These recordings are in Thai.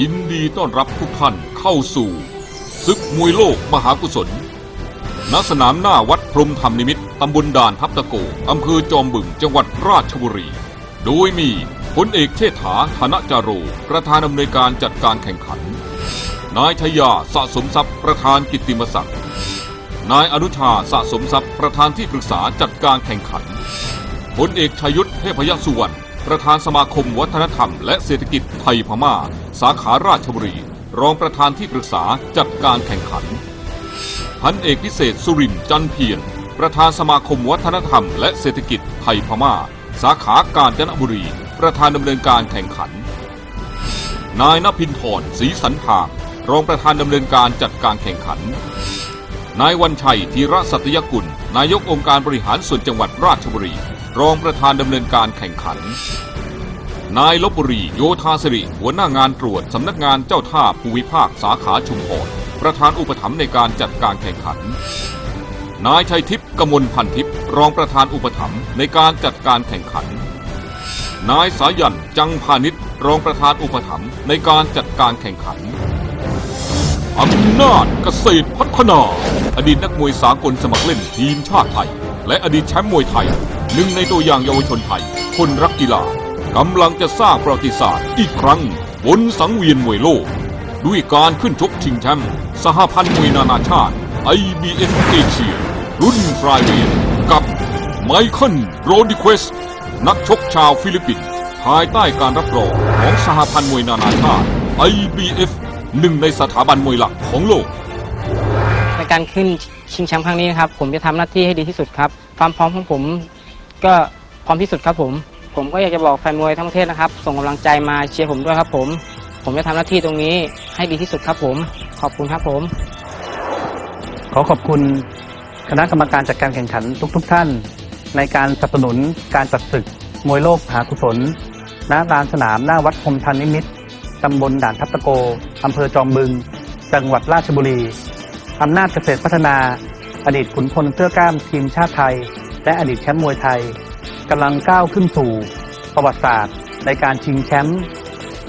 ยินดีต้อนรับทุกท่านเข้าสู่ศึกมวยโลกมหากุศล ณ สนามหน้าวัดพรหมธรรมนิมิตตำบลด่านทับตะโก อำเภอจอมบึง จังหวัดราชบุรี โดยมีพลเอกเชษฐาธนจาโร ประธานอำนวยการจัดการแข่งขัน นายชยาสะสมทรัพย์ประธานกิตติมศักดิ์ นายอนุชาสะสมทรัพย์ประธานที่ปรึกษาจัดการแข่งขันพลเอกชยุทธเทพยสุวรรณ ประธานสมาคมวัฒนธรรม และเศรษฐกิจไทยพม่า สาขาราชบุรี รองประธานที่ปรึกษาจัดการแข่งขัน พันเอกพิเศษสุรินจันเพียรประธานสมาคมวัฒนธรรม และเศรษฐกิจไทยพม่า สาขากาญจนบุรี ประธานดำเนินการแข่งขัน นายนภินทร์ศรีสันพางรองประธานดำเนินการจัดการแข่งขัน นายวันชัยธีระสัตยกุล นายกองค์การบริหารส่วนจังหวัดราชบุรี รองประธานดำเนินการแข่งขัน นายลบบุรีโยธาสิริหัวหน้างานตรวจสำนักงานเจ้าท่าภูมิภาคสาขาชุมพรประธานอุปถัมภ์ในการจัดการแข่งขัน นายชัยทิพย์กมลพันทิพย์รองประธานอุปถัมภ์ในการจัดการแข่งขัน นายสายันจังพาณิชย์รองประธานอุปถัมภ์ในการจัดการแข่งขันอำนาจเกษตรพัฒนา อดีตนักมวยสากลสมัครเล่นทีมชาติไทย และอดีตแชมป์มวยไทย หนึ่งในตัวอย่างเยาวชนไทย คนรักกีฬากำลังจะสร้างประวัติศาสตร์อีกครั้ง บนสังเวียนมวยโลก ด้วยการขึ้นชกชิงแชมป์สหพันธ์มวยนานาชาติ IBF เอเชียรุ่นฟรายเวทกับไมเคิลโรดิเควส นักชกชาวฟิลิปปินส์ภายใต้การรับรองของสหพันธ์มวยนานาชาติ IBF หนึ่งในสถาบันมวยหลักของโลก การขึ้นชิงแชมป์ครั้งนี้นะครับ ผมจะทำหน้าที่ให้ดีที่สุดครับ ความพร้อมของผมก็พร้อมที่สุดครับผม ผมก็อยากจะบอกแฟนมวยทั้งประเทศนะครับ ส่งกำลังใจมาเชียร์ผมด้วยครับผม ผมจะทำหน้าที่ตรงนี้ให้ดีที่สุดครับผม ขอบคุณครับผม ขอขอบคุณคณะกรรมการจัดการแข่งขันทุกๆทท่าน ในการสนับสนุนการจัดศึกมวยโลกมหากุศลณลานสนามหน้าวัดพรมทันนิมิตตำบลด่านทับตะโกอำเภอจอมบึง จังหวัดราชบุรี อำนาจเกษตรพัฒนา อดีตขุนพลเสื้อกล้ามทีมชาติไทย และอดีตแชมป์มวยไทยกำลังก้าวขึ้นสู่ประวัติศาสตร์ ในการชิงแชมป์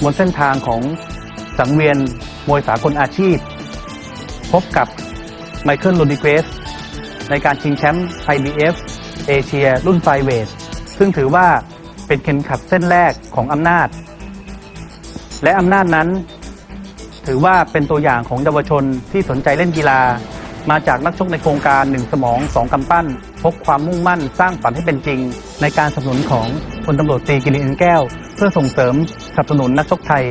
บนเส้นทางของสังเวียนมวยสากลอาชีพ พบกับไมเคิลโรดิเกสในการชิงแชมป์ IBF เอเชียรุ่นไฟเวทซึ่งถือว่าเป็นเข็มขัดเส้นแรกของอำนาจ และอำนาจนั้น ถือว่าเป็นตัวอย่างของเยาวชนที่สนใจเล่นกีฬา มาจากนักชกในโครงการหนึ่งสมองสองกำปั้น พกความมุ่งมั่นสร้างฝันให้เป็นจริง ในการสนับสนุนของพลตำรวจตรีกิรินแก้ว เพื่อส่งเสริมสนับสนุนนักชกไทย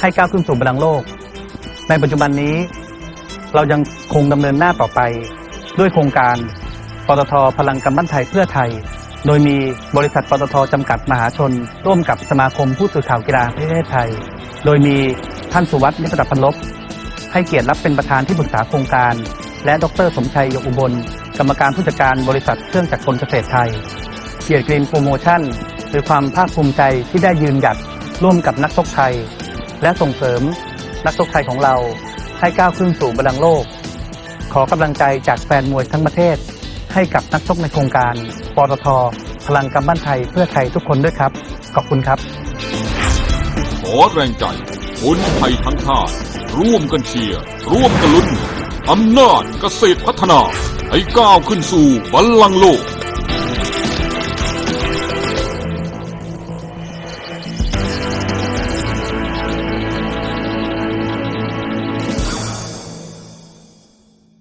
ให้ก้าวขึ้นสู่บัลลังก์โลก ในปัจจุบันนี้ เรายังคงดำเนินหน้าต่อไป ด้วยโครงการปตทพลังกำบั้นไทยเพื่อไทย โดยมีบริษัทปตทจำกัดมหาชน ร่วมกับสมาคมผู้สื่อข่าวกีฬาแห่งประเทศไทย โดยมี ท่านสุวัสดิ์นิปดับพันลบให้เกียรติรับเป็นประธานที่ปรึกษาโครงการ และดร สมชัยยกอุบล กรรมการผู้จัดการบริษัทเครื่องจักรกลเกษตรไทย เกียรติกรีนโปรโมชั่นโดยความภาคภูมิใจที่ได้ยืนหยัดร่วมกับนักชกไทย และส่งเสริมนักชกไทยของเราให้ก้าวขึ้นสู่บัลลังก์โลก ขอกำลังใจจากแฟนมวยทั้งประเทศ ให้กับนักชกในโครงการปตทพลังกำปั้นไทยเพื่อไทยทุกคนด้วยครับ ขอบคุณครับขอแรงใจ คนไทยทั้งชาติร่วมกันเชียร์ร่วมกันลุ้นอำนาจเกษตรพัฒนาให้ก้าวขึ้นสู่บัลลังก์โลก